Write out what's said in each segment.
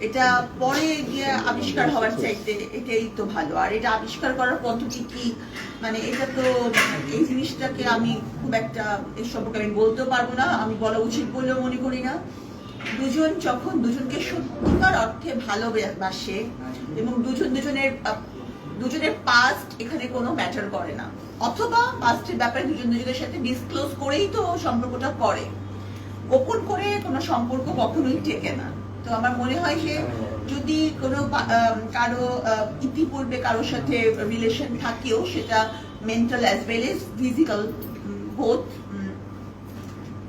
এটা পরে গিয়ে আবিষ্কার হওয়ার চাইতে এটাই তো ভালো। আর এটা আবিষ্কার করার পদ্ধতি কি? মানে এটা তো এই জিনিসটাকে আমি খুব একটা এর সম্পর্কে আমি বলতেও পারব না, আমি বলা উচিত বলেও মনে করি না। দুজন যখন দুজনকে সত্যিকার অর্থে ভালোবাসে এবং দুজন দুজনের দুজনের পাস্ট এখানে কোনো ম্যাটার করে না, অথবা পাস্টের ব্যাপারে দুজন দুজনের সাথে ডিসক্লোজ করেই তো সম্পর্কটা করে। গোপন করে কোনো সম্পর্ক কখনোই টেকে না। তো আমার মনে হয় যে যদি কোনো কারও ইতিপূর্বে কারোর সাথে রিলেশন থাকেও, সেটা mental as well as physical both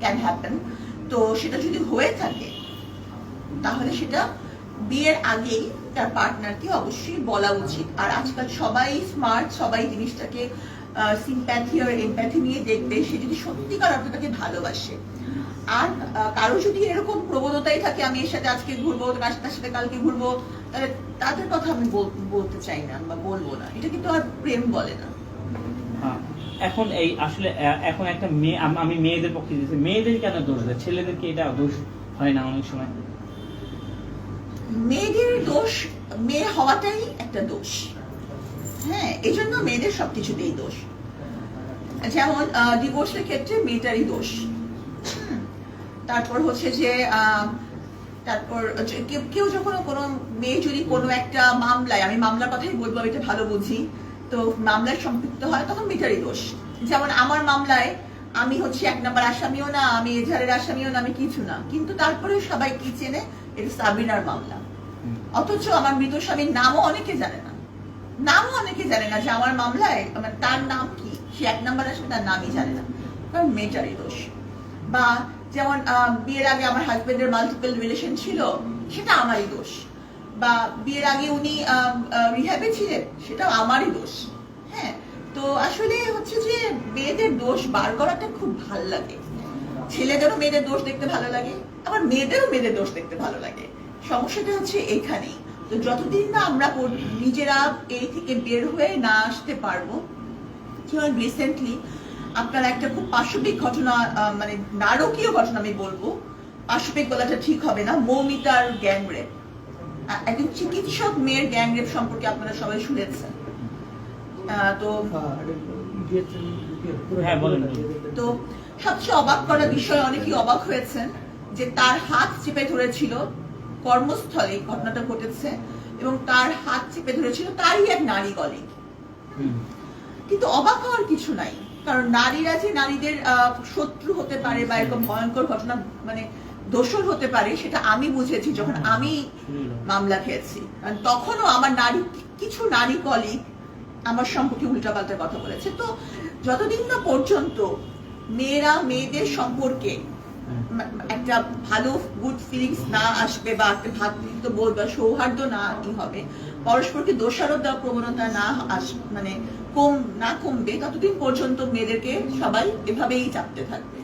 can happen তো সেটা যদি হয়ে থাকে, তাহলে সেটা বিয়ের আগেই তার পার্টনারকে অবশ্যই বলা উচিত। আর আজকাল সবাই স্মার্ট সবাই জিনিসটাকে সিম্প্যাথি আর এমপ্যাথি নিয়ে দেখবে। সে যদি সত্যিকার অর্থে তাকে ভালোবাসে আর কারও যদি এরকম প্রবণতাই থাকে আমি এর সাথে আজকে ঘুরবো তার সাথে কালকে ঘুরবো তাহলে তাদের কথা আমি বল- বলতে চাই না বা বলব না। এটা কিন্তু আর প্রেম বলে না। হ্যাঁ। এখন এই আসলে এখন একটা মেয়ে আমি মেয়েদের পক্ষে দিয়েছি। মেয়েদের কেন দোষ দেয়? ছেলেদেরকে এটা দোষ হয় না অনেক সময়? মেয়েদের দোষ মেয়ে হওয়াটাই একটা দোষ। হ্যাঁ এই জন্য মেয়েদের সবকিছুতেই দোষ। যেমন ডিভোর্সের ক্ষেত্রে মেয়েটারই দোষ। তারপর হচ্ছে যে তারপর কেউ- যখন কোনো মেয়ে যদি কোনো একটা মামলায়, আমি মামলার কথাই বলব, আমি এটা ভালো বুঝি, তো মামলায় সম্পৃক্ত হয়, তখন মেয়েটারই দোষ। যেমন আমার মামলায় আমি হচ্ছে এক নম্বর আসামিও না, আমি এজাহারের আসামিও না, আমি কিছু না। কিন্তু তারপরে সবাই কি চেনে? এটা সাবিনার মামলা। অথচ আমার মৃত স্বামীর নামও অনেকে জানে না। নামও অনেকে জানে না যে আমার মামলায় আমার তার নাম কি? সে এক নম্বর আসবে তার নামই জানে না। কারণ মেয়েটারই দোষ। বা যেমন বিয়ের আগে আমার হাজবেন্ডের মাল্টিপল রিলেশন ছিল, সেটা আমারই দোষ। বা বিয়ের আগে উনি রিহ্যাবে ছিলেন সেটা আমারই দোষ। হ্যাঁ তো আসলে হচ্ছে যে মেয়েদের দোষ বার করাটা খুব ভালো লাগে। ছেলেদেরও মেয়েদের দোষ দেখতে ভালো লাগে, আবার মেয়েদেরও মেয়েদের দোষ দেখতে ভালো লাগে। সমস্যাটা হচ্ছে এখানেই তো যতদিন না আমরা নিজেরা এই থেকে বের হয়ে না আসতে পারব, যেমন রিসেন্টলি আপনার একটা খুব পাশবিক ঘটনা মানে নারকীয় ঘটনা আমি বলব। পাশবিক বলাটা ঠিক হবে না মৌমিতার গ্যাং রেপ একজন চিকিৎসক মেয়ের গ্যাং রেপ সম্পর্কে আপনারা সবাই শুনেছেন। তো হ্যাঁ, তো সবচেয়ে অবাক করা বিষয় অনেকেই অবাক হয়েছেন যে তার হাত চেপে ধরেছিল কর্মস্থলে ঘটনাটা ঘটেছে এবং তার হাত চেপে ধরেছিল তারই এক নারী কলিগ। কিন্তু অবাক হওয়ার কিছু নাই। কারণ নারীরা যে নারীদের শত্রু হতে পারে বা এরকম ভয়ঙ্কর ঘটনা মানে দোষর হতে পারে সেটা আমি বুঝেছি যখন আমি মামলা খেয়েছি। কারণ তখনও আমার নারী কিছু নারী কলিগ আমার সম্পর্কে উল্টাপাল্টা কথা বলেছে। তো যতদিন না পর্যন্ত মেয়েরা মেয়েদের সম্পর্কে একটা ভালো গুড ফিলিংস না আসবে বা একটা ভ্রাতৃত্ববোধ বা সৌহার্দ্য না কি হবে? পরস্পরকে দোষারোপ দেওয়ার প্রবণতা না আস মানে কম, না কমবে, ততদিন পর্যন্ত মেয়েদেরকে সবাই এভাবেই চাপতে থাকবে।